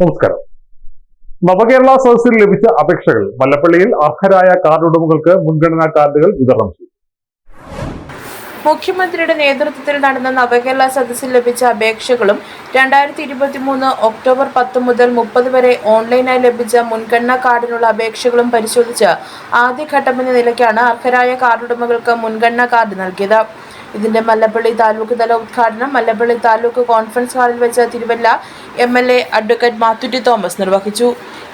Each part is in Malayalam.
നമസ്കാരം. നവകേരള സദസ്സിൽ ലഭിച്ച അപേക്ഷകൾ വല്ലപ്പള്ളിയിൽ അർഹരായ കാർഡ് ഉടമകൾക്ക് മുൻഗണനാ കാർഡുകൾ വിതരണം ചെയ്തു. മുഖ്യമന്ത്രിയുടെ നേതൃത്വത്തിൽ നടന്ന നവകേരള സദസ്സിൽ ലഭിച്ച അപേക്ഷകളും രണ്ടായിരത്തി ഇരുപത്തി മൂന്ന് ഒക്ടോബർ പത്ത് മുതൽ മുപ്പത് വരെ ഓൺലൈനായി ലഭിച്ച മുൻഗണനാ കാർഡിനുള്ള അപേക്ഷകളും പരിശോധിച്ച് ആദ്യഘട്ടമെന്ന നിലയ്ക്കാണ് അർഹരായ കാർഡുടമകൾക്ക് മുൻഗണനാ കാർഡ് നൽകിയത്. ഇതിന്റെ മല്ലപ്പള്ളി താലൂക്ക് തല ഉദ്ഘാടനം. മല്ലപ്പള്ളി താലൂക്ക് കോൺഫറൻസ് ഹാളിൽ വെച്ച Thiruvalla M L A advocate Mathew T Thomas നിർവഹിച്ചു.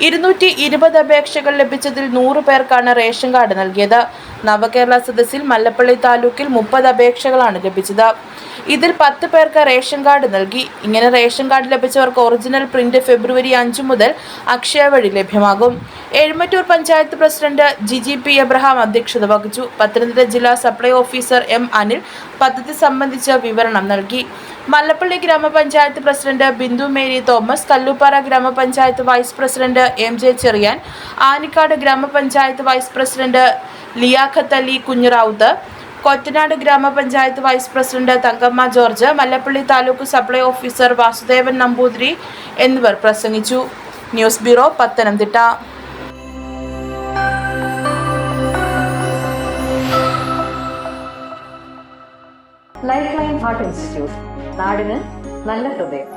ഇരുന്നൂറ്റി ഇരുപത് അപേക്ഷകൾ ലഭിച്ചതിൽ നൂറ് പേർക്കാണ് റേഷൻ കാർഡ് നൽകിയത്. നവകേരള സദസ്സിൽ മല്ലപ്പള്ളി താലൂക്കിൽ മുപ്പത് അപേക്ഷകളാണ് ലഭിച്ചത്. ഇതിൽ പത്ത് പേർക്ക് റേഷൻ കാർഡ് നൽകി. ഇങ്ങനെ റേഷൻ കാർഡ് ലഭിച്ചവർക്ക് ഒറിജിനൽ പ്രിന്റ് ഫെബ്രുവരി അഞ്ചു മുതൽ അക്ഷയ വഴി ലഭ്യമാകും. Ezhumattoor panchayat president Jiji P Abraham അധ്യക്ഷത വഹിച്ചു. പത്തനംതിട്ട ജില്ലാ സപ്ലൈ ഓഫീസർ എം അനിൽ പദ്ധതി സംബന്ധിച്ച വിവരണം നൽകി. മല്ലപ്പള്ളി ഗ്രാമപഞ്ചായത്ത് president Bindu Mary Thomas Kalluppara ഗ്രാമപഞ്ചായത്ത് vice president M J Cheriyan Anikkad ഗ്രാമപഞ്ചായത്ത് വൈസ് പ്രസിഡന്റ് ലിയാഖത്ത് അലി കുഞ്ഞിറാവുത്ത് കൊറ്റനാട് ഗ്രാമപഞ്ചായത്ത് vice president Thankamma George Mallappally taluk supply officer Vasudevan Namboothiri എന്നിവർ പ്രസംഗിച്ചു. News bureau Pathanamthitta. Life line heart institute നാടിന് നല്ല ഹൃദയം.